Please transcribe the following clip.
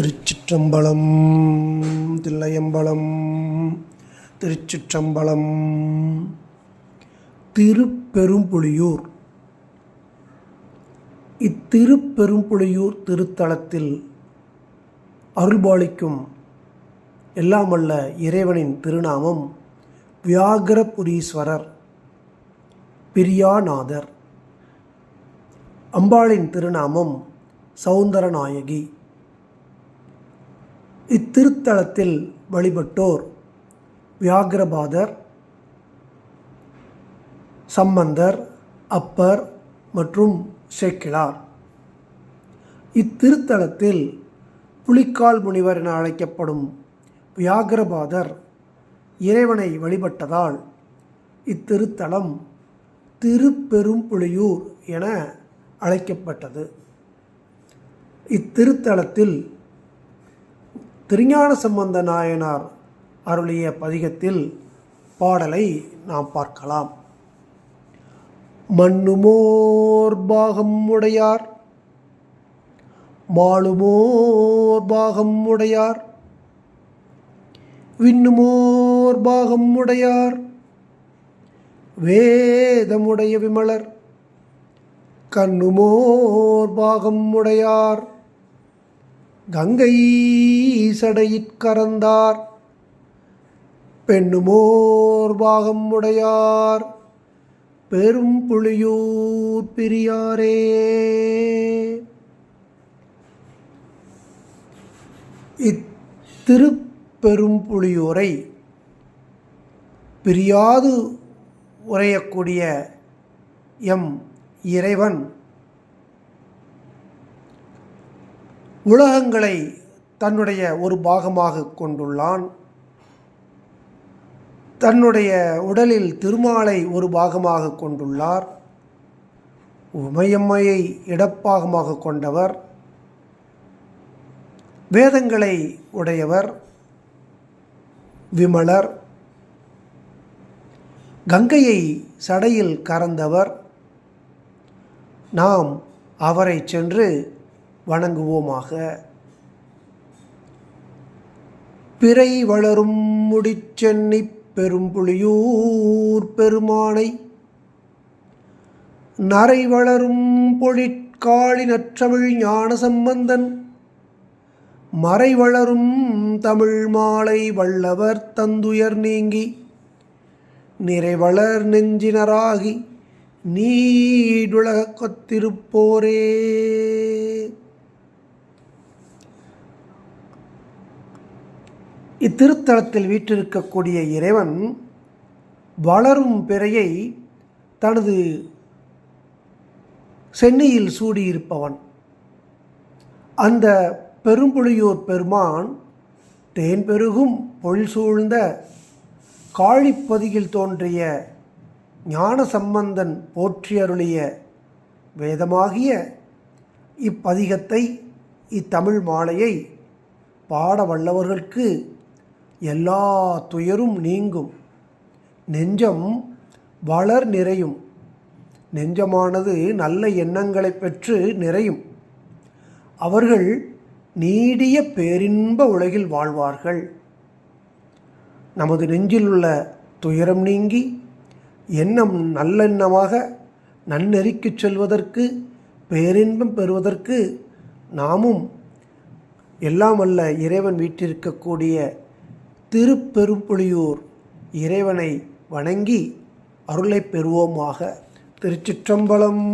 திருச்சிற்றம்பலம் தில்லையம்பலம் திருச்சிற்றம்பலம். திருப்பெரும்புலியூர். இத்திருப்பெரும்புலியூர் திருத்தலத்தில் அருள்பாலிக்கும் எல்லாம் வல்ல இறைவனின் திருநாமம் வியாகரபுரீஸ்வரர் பிரியாநாதர். அம்பாளின் திருநாமம் சௌந்தரநாயகி இத்திருத்தலத்தில் வழிபட்டோர் வியாகிரபாதர் சம்பந்தர் அப்பர் மற்றும் சேக்கிழார். இத்திருத்தலத்தில் புலிக்கால் முனிவர் என அழைக்கப்படும் வியாகிரபாதர் இறைவனை வழிபட்டதால் இத்திருத்தலம் திருப்பெரும்புலியூர் என அழைக்கப்பட்டது. இத்திருத்தலத்தில் திருஞான சம்பந்த நாயனார் அருளிய பதிகத்தில் பாடலை நாம் பார்க்கலாம். மண்ணுமோர் பாகம் உடையார் மாளுமோர் பாகம் உடையார் விண்ணுமோர் பாகம் உடையார் வேதமுடைய விமலர் கண்ணுமோர் பாகம் உடையார். கங்கை சடையிற்கறந்தார் பெண்ணுமோர் பாகம் உடையார். பெரும் புளியூர் பிரியாரே. இத்திருப்பெரும்புலியூரை பிரியாது உரையக்கூடிய எம் இறைவன். உலகங்களை தன்னுடைய ஒரு பாகமாக கொண்டுள்ளான். தன்னுடைய உடலில் திருமாலை ஒரு பாகமாக கொண்டுள்ளார். உமையம்மையை இடப்பாகமாக கொண்டவர். வேதங்களை உடையவர். விமலர். கங்கையை சடையில் கறந்தவர். நாம் அவரை சென்று வணங்குவோமாக. பிறை வளரும் முடிச்சென்னி பெரும்புலியூர் பெருமானை. நரை வளரும் பொழிற்காளி நற்றமிழ் ஞான சம்பந்தன். மறை வளரும் தமிழ் மாலை வல்லவர் தந்துயர் நீங்கி. நிறைவளர் நெஞ்சினராகி நீடுலக இத்திருத்தலத்தில் வீற்றிருக்கக்கூடிய இறைவன் வளரும் பிறையை தனது சென்னையில் சூடியிருப்பவன். அந்த பெரும்புலியூர் பெருமான் தேன் பெருகும் பொழில் சூழ்ந்த காழிப்பதியில் தோன்றிய ஞான சம்பந்தன் போற்றியருளிய வேதமாகிய இப்பதிகத்தை இத்தமிழ் மாலையை பாட வல்லவர்களுக்கு எல்லா துயரும் நீங்கும். நெஞ்சம் வளர் நிறையும். நெஞ்சமானது நல்ல எண்ணங்களை பெற்று நிறையும். அவர்கள் நீடிய பேரின்ப உலகில் வாழ்வார்கள். நமது நெஞ்சில் உள்ள துயரம் நீங்கி எண்ணம் நல்லெண்ணமாக நன்னெறிக்கு செல்வதற்கு பேரின்பம் பெறுவதற்கு நாமும் எல்லாம் வல்ல இறைவன் வீட்டிருக்கக்கூடிய திருப்பெருப்புளியூர் இறைவனை வணங்கி அருளை பெறுவோமாக திருச்சிற்றம்பலம்.